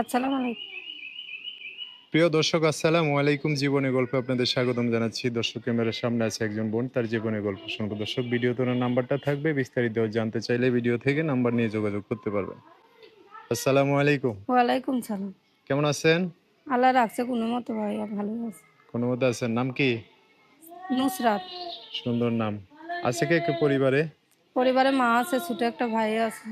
আসসালামু আলাইকুম। প্রিয় দর্শক আসসালামু আলাইকুম। জীবনে গল্পে আপনাদের স্বাগতম জানাচ্ছি। দর্শক ক্যামেরার সামনে আছে একজন বোন তার জীবনে গল্প শুনব। দর্শক ভিডিও তোনার নাম্বারটা থাকবে। বিস্তারিত জানতে চাইলে ভিডিও থেকে নাম্বার নিয়ে যোগাযোগ করতে পারবেন। আসসালামু আলাইকুম। ওয়ালাইকুম সালাম। কেমন আছেন? আল্লাহ রাখছে কোনো মতো ভাইয়া ভালো আছে। কোনো মতো আছেন? নাম কি? নুসরাত। সুন্দর নাম। আছে কে কে পরিবারে? পরিবারে মা আছে ছোট একটা ভাই আছে।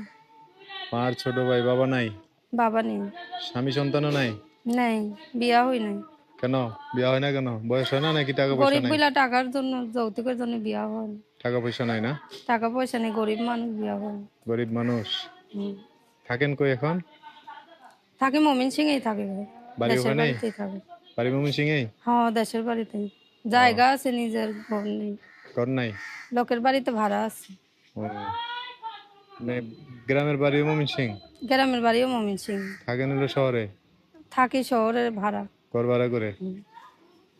মার ছোট ভাই বাবা নাই? বাবা নেই। স্বামী সন্তানও নাই? নাই বিয়া হই নাই। কেন? বিয়া হয় না কেন? বয়স হয় না নাকি টাকা পয়সা গরিব নাই? বিলা টাকার জন্য যৌতুকের জন্য বিয়া হয় না। টাকা পয়সা নাই না? টাকা পয়সা নেই গরিব মানুষ বিয়া হয় না। গরিব মানুষ? হুম। থাকেন কই এখন? থাকে মমিন সিং এই থাকে ভাই। বাড়ি দেশের ওখানেই? বাড়িতেই থাকে। বাড়ি মমিন সিং এই হ্যাঁ দেশের বাড়িতে জায়গা আছে নিজের ঘর নেই। ঘর নাই? লোকের বাড়িতে ভাড়া আছে। ও। গ্রামের বাড়ি মমিন সিং? গ্রামের বাড়িও মমিন সিং। থাকেন হলো শহরে? থাকি শহরের ভাড়া। ঘর ভাড়া করে?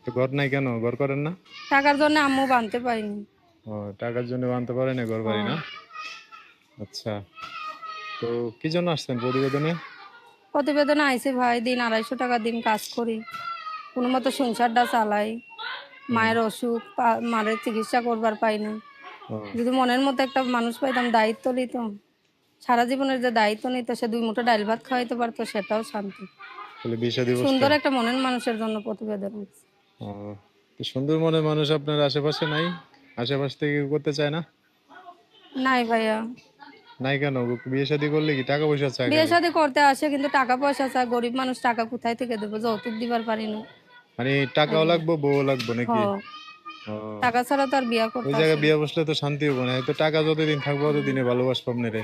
তো ঘর নাই কেন? ঘর করেন না? টাকার জন্য আম্মু বানতে পারিনি। ও টাকার জন্য আনতে পারে না ঘর বাড়ি না? আচ্ছা। তো কি জন্য আসছেন প্রতিবেদনে? প্রতিবেদন আইসে ভাই দিন আড়াইশো টাকা দিন কাজ করি। কোনো মতো সংসারটা চালাই। মায়ের অসুখ মায়ের চিকিৎসা করবার পাই না। যদি মনের মতো একটা মানুষ পাইতাম দায়িত্ব নিতাম। সারা জীবনের যে দায়িত্ব নিত সে দুই মুঠো ডাল ভাত খাওয়াইতে পারতো সেটাও শান্তি। সুন্দর একটা মনের মানুষের জন্য প্রতিবেদন সুন্দর মনের মানুষ আপনার আশেপাশে নাই? আশেপাশ থেকে করতে চায় না? নাই ভাইয়া। নাই কেন? বিয়ে শাদী করলে কি টাকা পয়সা চায় বিয়ে? শাদী করতে আসে কিন্তু টাকা পয়সা চায়। গরিব মানুষ টাকা কোথায় থেকে দেবো? যৌতুক দিবার পারি না। মানে টাকাও লাগবো বউ লাগবো নাকি? টাকা ছাড়া তো আর বিয়া করতে ওই জায়গায়। বিয়ে বসলে তো শান্তি হব না। তো টাকা যতদিন থাকব ততদিনে ভালোবাসবো আপনারে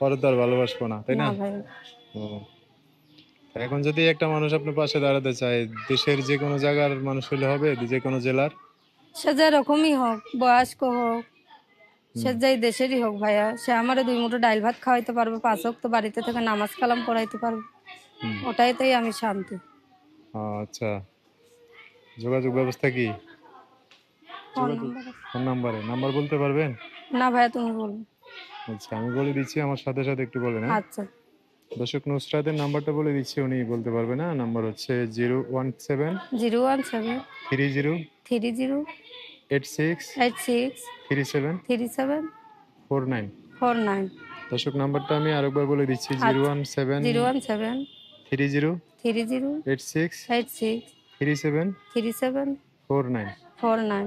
পরে তো আর ভালোবাসবো না তাই না? এখন যদি একটা মানুষ আপনার পাশে দাঁড়াতে চায় দেশের যে কোনো জায়গার মানুষ হলে হবে যে কোনো জেলার? সে যেরকমই হোক বয়স্ক হোক সে যাই দেশেরই হোক ভাইয়া সে আমারে দুই মুঠো ডাইল ভাত খাওয়াইতে পারবে পাঁচ হোক তো বাড়িতে থেকে নামাজ কালাম পড়াইতে পারবে। হুম। ওটাইতেই আমি শান্তি। আচ্ছা। যোগাযোগ ব্যবস্থা কি? Phone number. নাম্বারে বলতে পারবেন? না ভাইয়া তুমি বলো আচ্ছা আমি বলে দিচ্ছি আমার সাথে সাথে একটু বলেন হ্যাঁ? আচ্ছা। দর্শক নুসরাতের নাম্বারটা বলে দিচ্ছি উনি বলতে পারবে না। নাম্বার হচ্ছে zero one seven zero one seven three zero three zero eight six eight six three seven three seven four nine. Four nine. দর্শক নাম্বারটা আমি আরেকবার বলে দিচ্ছি zero one seven zero one seven three zero three zero eight six eight six three seven three seven four nine. Four nine.